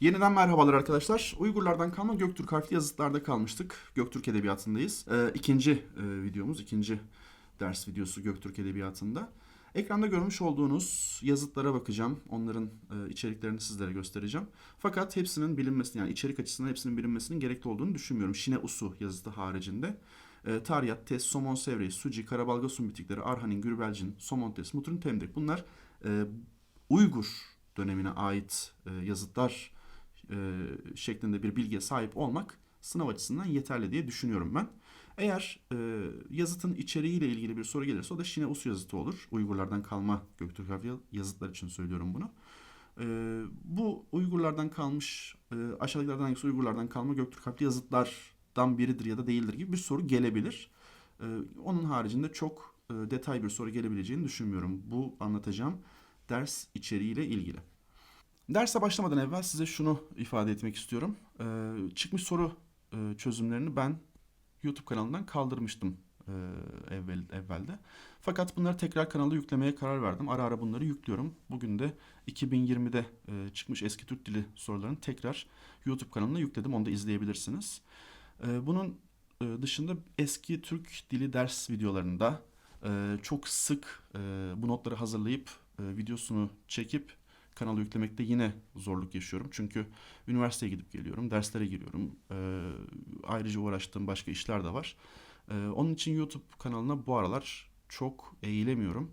Yeniden merhabalar arkadaşlar. Uygurlardan kalma Göktürk harfli yazıtlarda kalmıştık. Göktürk Edebiyatı'ndayız. Ee, ikinci e, videomuz, ikinci ders videosu Göktürk Edebiyatı'nda. Ekranda görmüş olduğunuz yazıtlara bakacağım. Onların e, içeriklerini sizlere göstereceğim. Fakat hepsinin bilinmesini, yani içerik açısından hepsinin bilinmesinin gerekli olduğunu düşünmüyorum. Şine Usu yazıtı haricinde. E, Taryat, Tes, Somon Sevri, Suci, Karabalga Sumbitikleri, Arhanin, Gürbelcin, Somontes, Mutrun Temdik. Bunlar e, Uygur dönemine ait e, yazıtlar şeklinde bir bilgiye sahip olmak sınav açısından yeterli diye düşünüyorum ben. Eğer e, yazıtın içeriğiyle ilgili bir soru gelirse o da Şine Usu yazıtı olur. Uygurlardan kalma Göktürk harfli yazıtlar için söylüyorum bunu. E, bu Uygurlardan kalmış, e, aşağıdakilerden hangisi Uygurlardan kalma Göktürk harfli yazıtlardan biridir ya da değildir gibi bir soru gelebilir. E, onun haricinde çok e, detay bir soru gelebileceğini düşünmüyorum. Bu anlatacağım ders içeriğiyle ilgili. Derse başlamadan evvel size şunu ifade etmek istiyorum. Ee, çıkmış soru e, çözümlerini ben YouTube kanalından kaldırmıştım e, evvel evvelde. Fakat bunları tekrar kanala yüklemeye karar verdim. Ara ara bunları yüklüyorum. Bugün de 2020'de e, çıkmış eski Türk dili sorularını tekrar YouTube kanalına yükledim. Onu da izleyebilirsiniz. E, bunun e, dışında eski Türk dili ders videolarında e, çok sık e, bu notları hazırlayıp e, videosunu çekip kanala yüklemekte yine zorluk yaşıyorum. Çünkü üniversiteye gidip geliyorum, derslere giriyorum. Ee, ayrıca uğraştığım başka işler de var. Ee, onun için YouTube kanalına bu aralar çok eğilemiyorum.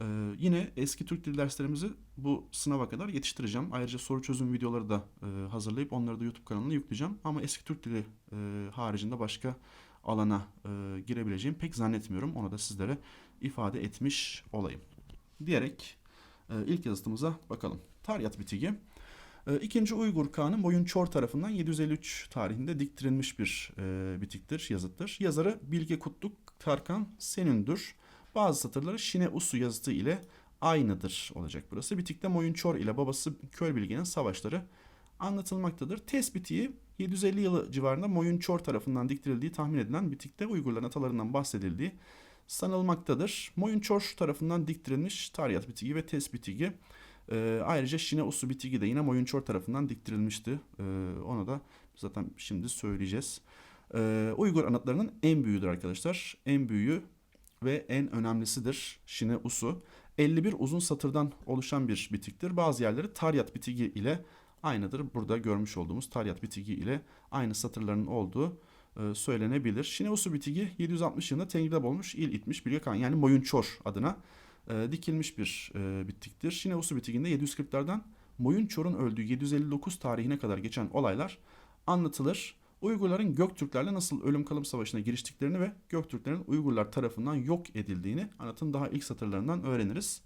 Ee, yine eski Türk dil derslerimizi bu sınava kadar yetiştireceğim. Ayrıca soru çözüm videoları da e, hazırlayıp onları da YouTube kanalına yükleyeceğim. Ama eski Türk dili e, haricinde başka alana e, girebileceğim pek zannetmiyorum. Onu da sizlere ifade etmiş olayım. Diyerek e, ilk yazıtımıza bakalım. Taryat bitigi. E, İkinci Uygur Kağan'ın Boyun Çor tarafından 753 tarihinde diktirilmiş bir e, bitiktir, yazıttır. Yazarı Bilge Kutluk Tarkan Senündür. Bazı satırları Şine Usu yazıtı ile aynıdır olacak burası. Bitikte Moyun Çor ile babası Köl Bilge'nin savaşları anlatılmaktadır. Tespiti 750 yılı civarında Moyun Çor tarafından diktirildiği tahmin edilen bitikte Uygurların atalarından bahsedildiği sanılmaktadır. Moyun Çor tarafından diktirilmiş Taryat bitigi ve Tes bitigi. Ee, ayrıca Şine Usu bitigi de yine Moyun Çor tarafından diktirilmişti. Ee, onu da zaten şimdi söyleyeceğiz. Ee, Uygur anıtlarının en büyüğüdür arkadaşlar. En büyüğü ve en önemlisidir Şine Usu. 51 uzun satırdan oluşan bir bitiktir. Bazı yerleri Taryat bitigi ile aynıdır. Burada görmüş olduğumuz Taryat bitigi ile aynı satırların olduğu e, söylenebilir. Şineusu bitigi 760 yılında Tengri'de olmuş il itmiş bir yakan yani Moyunçor adına e, dikilmiş bir e, bitiktir. Şineusu bitiginde 740'lardan Moyunçor'un öldüğü 759 tarihine kadar geçen olaylar anlatılır. Uygurların Göktürklerle nasıl ölüm kalım savaşına giriştiklerini ve Göktürklerin Uygurlar tarafından yok edildiğini anlatın daha ilk satırlarından öğreniriz.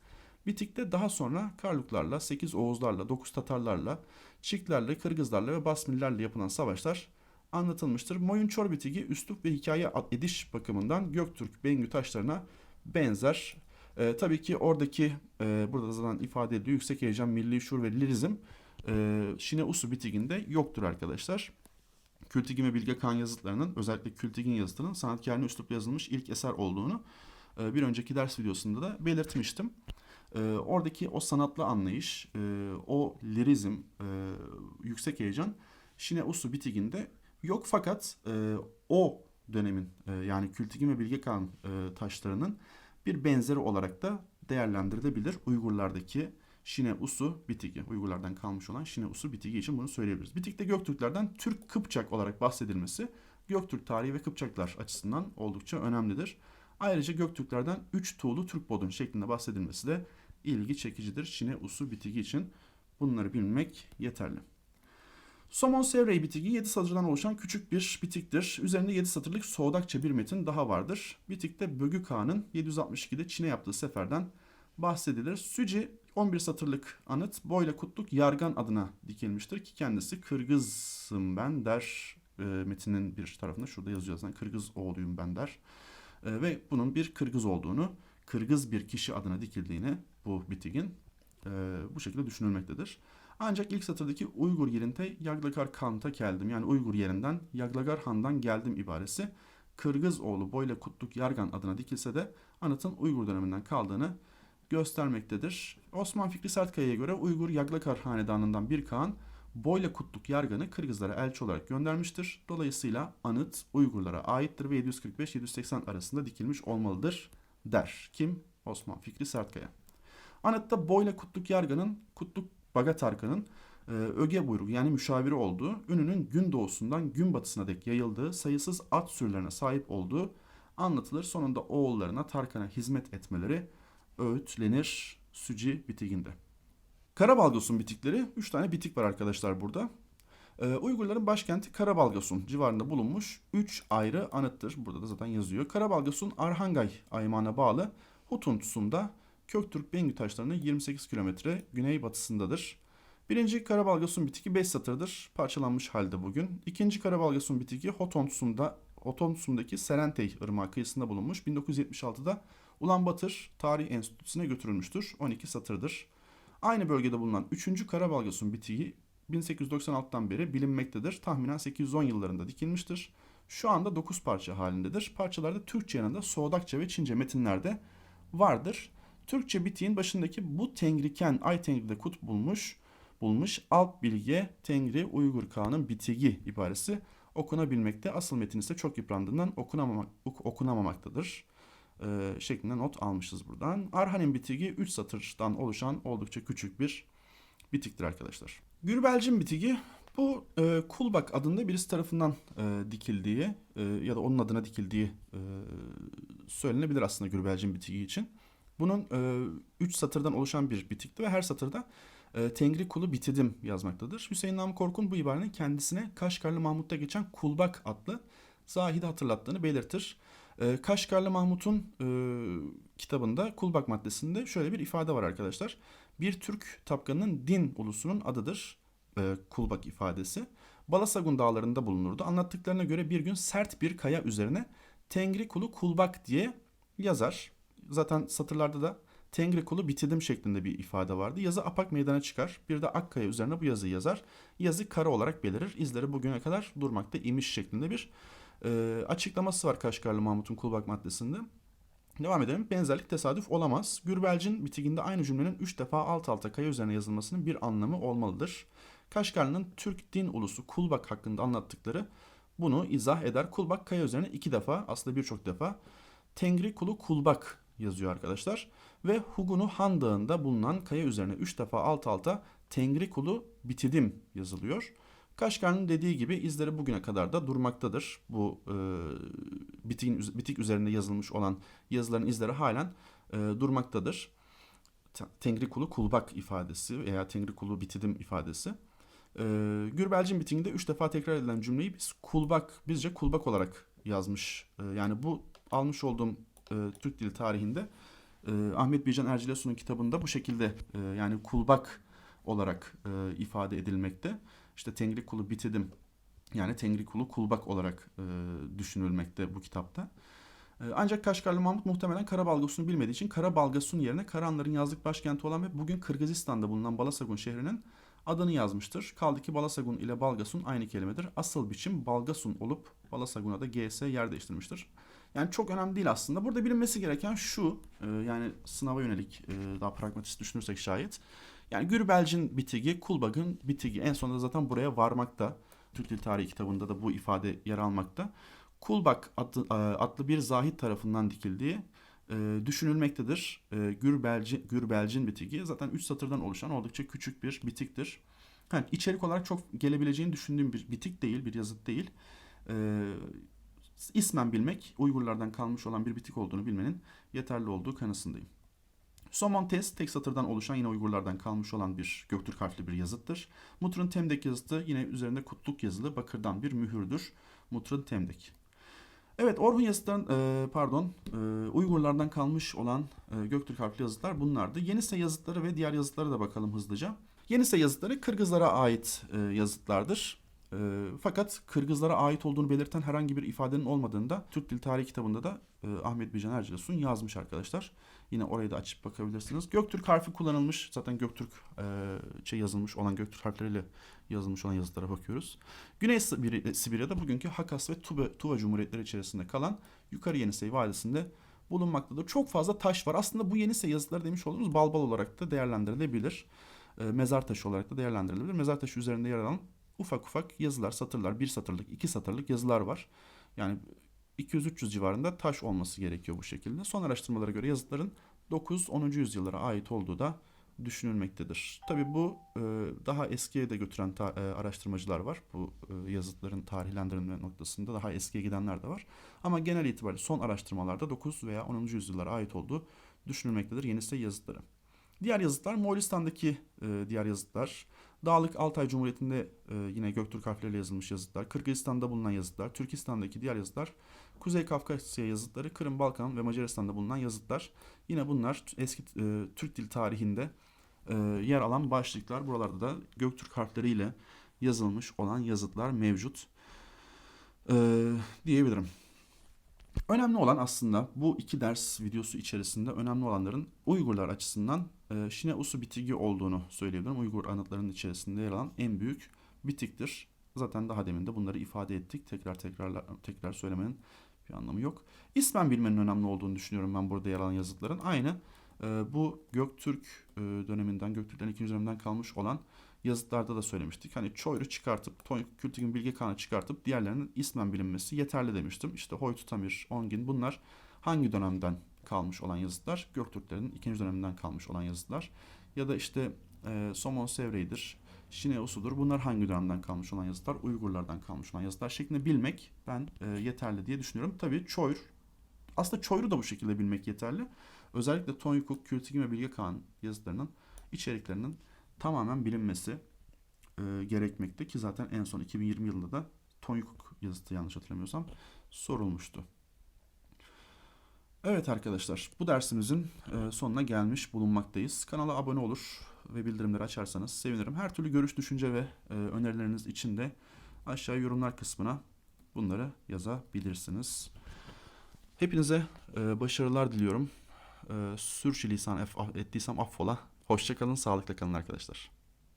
Bitik'te daha sonra Karluklarla, 8 Oğuzlarla, 9 Tatarlarla, Çiklerle, Kırgızlarla ve Basmillerle yapılan savaşlar anlatılmıştır. Moyun Çor bitigi üslup ve hikaye ediş bakımından Göktürk Bengü taşlarına benzer. Ee, tabii ki oradaki e, burada da zaten ifade ediliyor yüksek heyecan, milli şuur ve lirizm e, Şine Usu bitiginde yoktur arkadaşlar. Kültigin ve Bilge Kağan yazıtlarının özellikle Kültigin yazıtının sanatkarına üslupla yazılmış ilk eser olduğunu e, bir önceki ders videosunda da belirtmiştim. E, oradaki o sanatlı anlayış, e, o lirizm, e, yüksek heyecan Şine Usu bitiginde yok fakat e, o dönemin e, yani Kültigin ve Bilge Kağan e, taşlarının bir benzeri olarak da değerlendirilebilir Uygurlardaki Şine Usu bitigi. Uygurlardan kalmış olan Şine Usu bitigi için bunu söyleyebiliriz. Bitikte Göktürklerden Türk Kıpçak olarak bahsedilmesi Göktürk tarihi ve Kıpçaklar açısından oldukça önemlidir. Ayrıca Göktürklerden 3 tuğlu Türk bodun şeklinde bahsedilmesi de ilgi çekicidir Şine Usu bitigi için. Bunları bilmek yeterli. Somon Sevrey bitigi 7 satırdan oluşan küçük bir bitiktir. Üzerinde 7 satırlık Soğudakça bir metin daha vardır. Bitikte Bögü Kağan'ın 762'de Çin'e yaptığı seferden bahsedilir. Süci 11 satırlık anıt Boyla Kutluk Yargan adına dikilmiştir ki kendisi Kırgızım ben der e, metinin bir tarafında şurada yazıyor zaten Kırgız oğluyum ben der. E, ve bunun bir Kırgız olduğunu, Kırgız bir kişi adına dikildiğini bu bitigin e, bu şekilde düşünülmektedir. Ancak ilk satırdaki Uygur yerinde Yaglagar Kant'a geldim. Yani Uygur yerinden Yaglagar Han'dan geldim ibaresi Kırgız oğlu Boyla Kutluk Yargan adına dikilse de anıtın Uygur döneminden kaldığını göstermektedir. Osman Fikri Sertkaya'ya göre Uygur Yaglakar hanedanından bir Kağan Boyla Kutluk Yarganı Kırgızlara elçi olarak göndermiştir. Dolayısıyla anıt Uygurlara aittir ve 745-780 arasında dikilmiş olmalıdır der. Kim? Osman Fikri Sertkaya. Anıtta Boyla Kutluk Yargan'ın Kutluk Bagatarkan'ın e, öge buyruğu yani müşaviri olduğu, ününün gün doğusundan gün batısına dek yayıldığı sayısız at sürülerine sahip olduğu anlatılır. Sonunda oğullarına Tarkan'a hizmet etmeleri öğütlenir Süci bitiginde. Karabalgasun bitikleri, 3 tane bitik var arkadaşlar burada. Ee, Uygurların başkenti Karabalgasun civarında bulunmuş 3 ayrı anıttır. Burada da zaten yazıyor. Karabalgasun Arhangay aymağına bağlı Hutun Tusun'da Köktürk Bengü taşlarının 28 kilometre güneybatısındadır. Birinci Karabalgasun bitiki 5 satırdır. Parçalanmış halde bugün. İkinci Karabalgasun bitiki Hotontusum'da Hotontusum'daki Serentey Irmağı kıyısında bulunmuş. 1976'da Ulanbatır Tarih Enstitüsü'ne götürülmüştür. 12 satırdır. Aynı bölgede bulunan 3. Karabalgasun bitiği 1896'dan beri bilinmektedir. Tahminen 810 yıllarında dikilmiştir. Şu anda 9 parça halindedir. Parçalarda Türkçe yanında Soğudakça ve Çince metinlerde vardır. Türkçe bitiğin başındaki bu tengriken ay tengride kut bulmuş bulmuş alt bilge tengri Uygur Kağan'ın bitigi ibaresi okunabilmekte. Asıl metin ise çok yıprandığından okunamamak, okunamamaktadır. Ee, şeklinde not almışız buradan. Arhan'ın bitigi 3 satırdan oluşan oldukça küçük bir bitiktir arkadaşlar. Gürbelcin bitigi bu e, Kulbak adında birisi tarafından e, dikildiği e, ya da onun adına dikildiği e, söylenebilir aslında Gürbelcin bitigi için. Bunun 3 e, satırdan oluşan bir bitikti ve her satırda e, Tengri kulu bitidim yazmaktadır. Hüseyin Namık Korkun bu ibarenin kendisine Kaşgarlı Mahmut'ta geçen Kulbak adlı zahidi hatırlattığını belirtir. E, Kaşgarlı Mahmut'un e, kitabında Kulbak maddesinde şöyle bir ifade var arkadaşlar. Bir Türk tapkanının din ulusunun adıdır e, Kulbak ifadesi. Balasagun dağlarında bulunurdu. Anlattıklarına göre bir gün sert bir kaya üzerine Tengri kulu Kulbak diye yazar. Zaten satırlarda da Tengri kulu bitidim şeklinde bir ifade vardı. Yazı apak meydana çıkar. Bir de Akkaya üzerine bu yazıyı yazar. Yazı kara olarak belirir. İzleri bugüne kadar durmakta imiş şeklinde bir e, açıklaması var Kaşgarlı Mahmut'un Kulbak maddesinde. Devam edelim. Benzerlik tesadüf olamaz. Gürbelcin bitiginde aynı cümlenin 3 defa alt alta kaya üzerine yazılmasının bir anlamı olmalıdır. Kaşgarlı'nın Türk din ulusu Kulbak hakkında anlattıkları bunu izah eder. Kulbak kaya üzerine iki defa aslında birçok defa Tengri kulu Kulbak yazıyor arkadaşlar. Ve Hugunu Han Dağı'nda bulunan kaya üzerine 3 defa alt alta Tengri kulu bitidim yazılıyor. Kaşgar'ın dediği gibi izleri bugüne kadar da durmaktadır. Bu e, bitiğin, bitik üzerinde yazılmış olan yazıların izleri halen e, durmaktadır. Tengri kulu kulbak ifadesi veya Tengri kulu bitidim ifadesi. E, Gürbelcin bitiminde üç defa tekrar edilen cümleyi biz kulbak, bizce kulbak olarak yazmış. E, yani bu almış olduğum e, Türk dili tarihinde e, Ahmet Bircan Ercilesu'nun kitabında bu şekilde e, yani kulbak olarak e, ifade edilmekte. İşte Tengri kulu bitidim yani Tengri kulu kulbak olarak e, düşünülmekte bu kitapta. E, ancak Kaşgarlı Mahmut muhtemelen Karabalgasun'u bilmediği için Karabalgasun yerine Karanların yazlık başkenti olan ve bugün Kırgızistan'da bulunan Balasagun şehrinin adını yazmıştır. Kaldı ki Balasagun ile Balgasun aynı kelimedir. Asıl biçim Balgasun olup Balasagun'a da GS yer değiştirmiştir. Yani çok önemli değil aslında. Burada bilinmesi gereken şu, e, yani sınava yönelik e, daha pragmatist düşünürsek şayet. Yani Gürbelcin bitigi, Kulbag'ın bitigi. En sonunda zaten buraya varmakta. Türk Dil Tarihi kitabında da bu ifade yer almakta. Kulbak adlı, e, adlı bir zahit tarafından dikildiği e, düşünülmektedir. E, Gürbelci, Gürbelcin bitigi zaten 3 satırdan oluşan oldukça küçük bir bitiktir. Yani içerik olarak çok gelebileceğini düşündüğüm bir bitik değil, bir yazıt değil. E, ismen bilmek, Uygurlardan kalmış olan bir bitik olduğunu bilmenin yeterli olduğu kanısındayım. Somontes tek satırdan oluşan yine Uygurlardan kalmış olan bir Göktürk harfli bir yazıttır. Mutrun Temdek yazıtı yine üzerinde kutluk yazılı bakırdan bir mühürdür. Mutrun Temdek. Evet Orhun yazıtların e, pardon e, Uygurlardan kalmış olan e, Göktürk harfli yazıtlar bunlardı. Yenise yazıtları ve diğer yazıtlara da bakalım hızlıca. Yenise yazıtları Kırgızlara ait e, yazıtlardır. E, fakat Kırgızlara ait olduğunu belirten herhangi bir ifadenin olmadığını da Türk Dil Tarihi kitabında da e, Ahmet Bican Ercilesun yazmış arkadaşlar. Yine orayı da açıp bakabilirsiniz. Göktürk harfi kullanılmış. Zaten Göktürk e, şey yazılmış olan Göktürk harfleriyle yazılmış olan yazıtlara bakıyoruz. Güney Sibirya'da bugünkü Hakas ve Tuva, Tuva Cumhuriyetleri içerisinde kalan Yukarı Yenisey Vadisi'nde bulunmaktadır. Çok fazla taş var. Aslında bu Yenisey yazıtları demiş olduğumuz balbal olarak da değerlendirilebilir. e, mezar taşı olarak da değerlendirilebilir. Mezar taşı üzerinde yer alan ufak ufak yazılar, satırlar, bir satırlık, iki satırlık yazılar var. Yani 200-300 civarında taş olması gerekiyor bu şekilde. Son araştırmalara göre yazıtların 9-10. yüzyıllara ait olduğu da düşünülmektedir. Tabii bu e, daha eskiye de götüren e, araştırmacılar var. Bu e, yazıtların tarihlendirilme noktasında daha eskiye gidenler de var. Ama genel itibariyle son araştırmalarda 9 veya 10. yüzyıllara ait olduğu düşünülmektedir Yenisey yazıtları. Diğer yazıtlar Moğolistan'daki diğer yazıtlar. Dağlık Altay Cumhuriyeti'nde e, yine Göktürk harfleriyle yazılmış yazıtlar. Kırgızistan'da bulunan yazıtlar. Türkistan'daki diğer yazıtlar. Kuzey Kafkasya yazıtları. Kırım, Balkan ve Macaristan'da bulunan yazıtlar. Yine bunlar eski e, Türk dil tarihinde e, yer alan başlıklar. Buralarda da Göktürk harfleriyle yazılmış olan yazıtlar mevcut e, diyebilirim. Önemli olan aslında bu iki ders videosu içerisinde önemli olanların Uygurlar açısından e, Şine Usu bitigi olduğunu söyleyebilirim. Uygur anıtlarının içerisinde yer alan en büyük bitiktir. Zaten daha demin de bunları ifade ettik. Tekrar tekrar tekrar söylemenin bir anlamı yok. İsmen bilmenin önemli olduğunu düşünüyorum ben burada yer alan yazıtların. Aynı e, bu Göktürk e, döneminden, Göktürklerin ikinci döneminden kalmış olan yazıtlarda da söylemiştik. Hani Çoyr'u çıkartıp, Kültigin Bilge Kağan'ı çıkartıp diğerlerinin ismen bilinmesi yeterli demiştim. İşte Hoytutamir, Ongin bunlar hangi dönemden kalmış olan yazıtlar? Göktürklerin ikinci döneminden kalmış olan yazıtlar. Ya da işte e, Somon Sevre'yidir, Şine Usu'dur. Bunlar hangi dönemden kalmış olan yazıtlar? Uygurlardan kalmış olan yazıtlar şeklinde bilmek ben e, yeterli diye düşünüyorum. Tabii Çoyr, aslında Çoyr'u da bu şekilde bilmek yeterli. Özellikle Tonyukuk, Kültigin ve Bilge Kağan yazıtlarının içeriklerinin tamamen bilinmesi e, gerekmekte ki zaten en son 2020 yılında da Tonyukuk yazıtı yanlış hatırlamıyorsam sorulmuştu. Evet arkadaşlar bu dersimizin e, sonuna gelmiş bulunmaktayız. Kanala abone olur ve bildirimleri açarsanız sevinirim. Her türlü görüş, düşünce ve e, önerileriniz için de aşağı yorumlar kısmına bunları yazabilirsiniz. Hepinize e, başarılar diliyorum. Sürçülisan ettiysem affola. Hoşçakalın, sağlıkla kalın arkadaşlar.